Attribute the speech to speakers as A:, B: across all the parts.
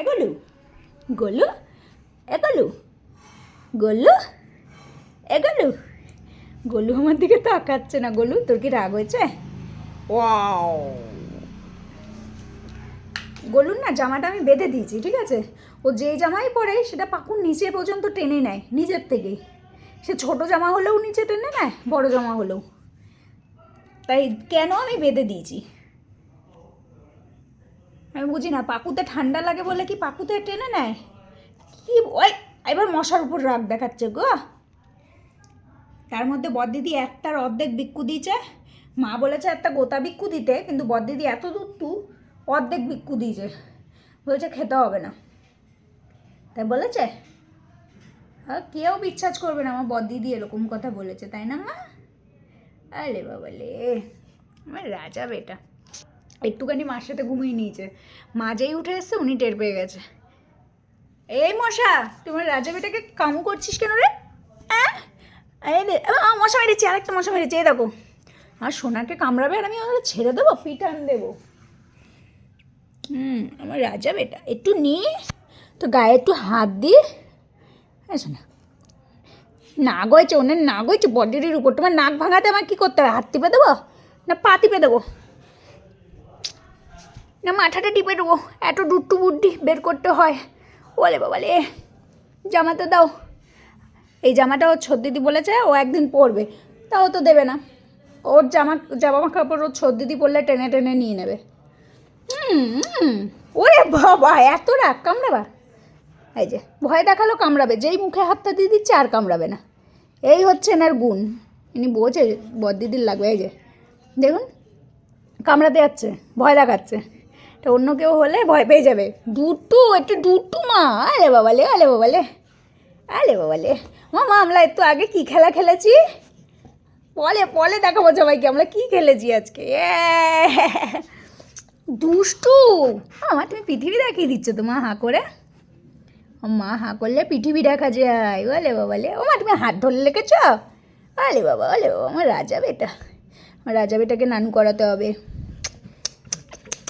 A: এ গলু গলু এ গলু গলু এ গলু গলু আমার দিকে তাকাচ্ছে না। গলু তোর কি রাগ হয়েছে? ওয়াও। গলুর না জামাটা আমি বেঁধে দিয়েছি ঠিক আছে? ও যে জামাই পরে সেটা পাকুর নিচে পর্যন্ত টেনে নেয় নিজের থেকেই সে ছোট জামা হলেও নিচে টেনে নেয় বড় জামা হলেও। তাই কেন আমি বেঁধে দিয়েছি? আমি বুঝি না, পাকুতে ঠান্ডা লাগে বলে কি পাকুতে টেনে নেয়? কি ওই, এবার মশার উপর রাগ দেখাচ্ছে গো। তার মধ্যে বদদিদি একটার অর্ধেক বিক্কু দিয়েছে, মা বলেছে একটা গোতা বিক্কু দিতে, কিন্তু বদদিদি এত তু অর্ধেক বিক্কু দিয়েছে। বলছে খেতে হবে না। তাই বলেছে? আর কেউ বিশ্বাস করবে না, আমার বদদিদি এরকম কথা বলেছে, তাই না মা? আরে বাবালে, আমার রাজা বেটা। একটুখানি মার সাথে ঘুমিয়ে নিয়েছে। মা যেই উঠে এসছে, উনি টের পেয়ে গেছে। এই মশা, তোমার রাজা বেটাকে কামু করছিস কেন রে? হ্যাঁ এই রে মশা মেরেছি, আরেকটা মশা মেরেছি, এই দেখো। আর সোনাকে কামড়াবে আর আমি ওরা ছেড়ে দেবো, পিটান দেবো। হুম, আমার রাজা বেটা, একটু নিয়ে তো গায়ে একটু হাত দিয়ে হ্যাঁ শোনা নাক হয়েছে ওনের নাক হয়েছে বডির উপর, তোমার নাক ভাঙাতে আমার কী করতে হবে? হাত টিপে দেবো? না পা টিপে দেবো? না, মাথাটা টিপে দেবো। এত দুট্টু বুদ্ধি বের করতে হয়। বলে বাবালে জামাটা দাও। এই জামাটা ওর দিদি বলেছে, ও একদিন পরবে। তাও তো দেবে না। ওর জামা জামা কাপড় ওর দিদি পরলে টেনে টেনে নিয়ে নেবে। ওরে বাবা, এত রাগ কামড়াবা এই যে, ভয় দেখাল কামড়াবে। যেই মুখে হাতটা দিয়ে দিচ্ছে আর কামড়াবে না। এই হচ্ছে এনার গুণ। ইনি বোঝে বদিদির লাগবে, এই যে। দেখুন, কামড়াতে যাচ্ছে, ভয় দেখাচ্ছে। এটা অন্য কেউ হলে ভয় পেয়ে যাবে। দুটু, একটু দুটু মা। আলে বাবালে আলে বাবালে আলে বাবালে মামা আমরা একটু আগে কি খেলা খেলেছি? পলে পলে দেখাবো সবাইকে, আমরা কি খেলেছি আজকে। দুষ্টু। আমার তুমি পৃথিবী দেখিয়ে দিচ্ছ তো, মা, হাঁ করে? মা, হাঁ করলে পৃথিবী দেখা যায়। বলে বাবালে ও মা, তুমি হাত ধরে লেগেছ আলে বাবা আলে বাবা, আমার রাজা বেটা। আমার রাজা বেটাকে নানু করাতে হবে।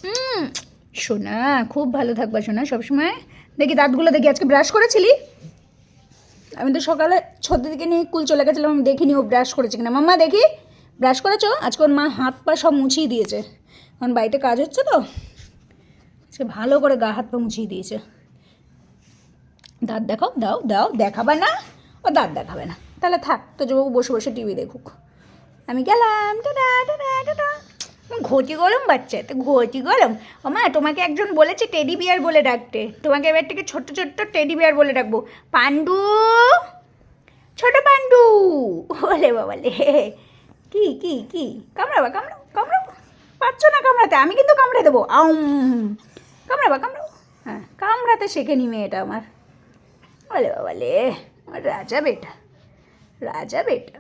A: হুম সোনা, খুব ভালো থাকবা সোনা, সবসময়। দেখি দাঁতগুলো দেখি, আজকে ব্রাশ করেছিলি? আমি তো সকালে ছদ্দি দিকে নিয়ে কুল চলে গেছিলাম, আমি দেখিনি ও ব্রাশ করেছে কিনা। মাম্মা, দেখি ব্রাশ করেছ? আজকে ওর মা হাত পা সব মুছিয়ে দিয়েছে। কারণ বাড়িতে কাজ হচ্ছে তো? সে ভালো করে গা হাত পা মুছিয়ে দিয়েছে। দাঁত দেখাও, দাও দাও, দেখাবে না, ও দাঁত দেখাবে না। তাহলে থাক তো বাবু বসে বসে টিভি দেখুক। আমি গেলাম, টাটা টাটা টাটা। ঘটি গরম বাচ্চা, তো ঘটি গরম। মা, তোমাকে একজন বলেছে টেডি বিয়ার বলে ডাকতে। তোমাকে এবার থেকে ছোট্ট ছোট্ট টেডি বিয়ার বলে ডাকবো। পাণ্ডু? ছোট পাণ্ডু! বলে বাবালে কি কি কি? কামড়াবা কামড়াও কামড়াও পাচ্ছ না কামড়াতে? আমি কিন্তু কামড়ে দেবো। আউম! কামড়াবা কামড়াও হ্যাঁ কামড়াতে শেখে নি মেয়েটা আমার। বলে বাবালে আমার রাজা বেটা রাজা বেটা।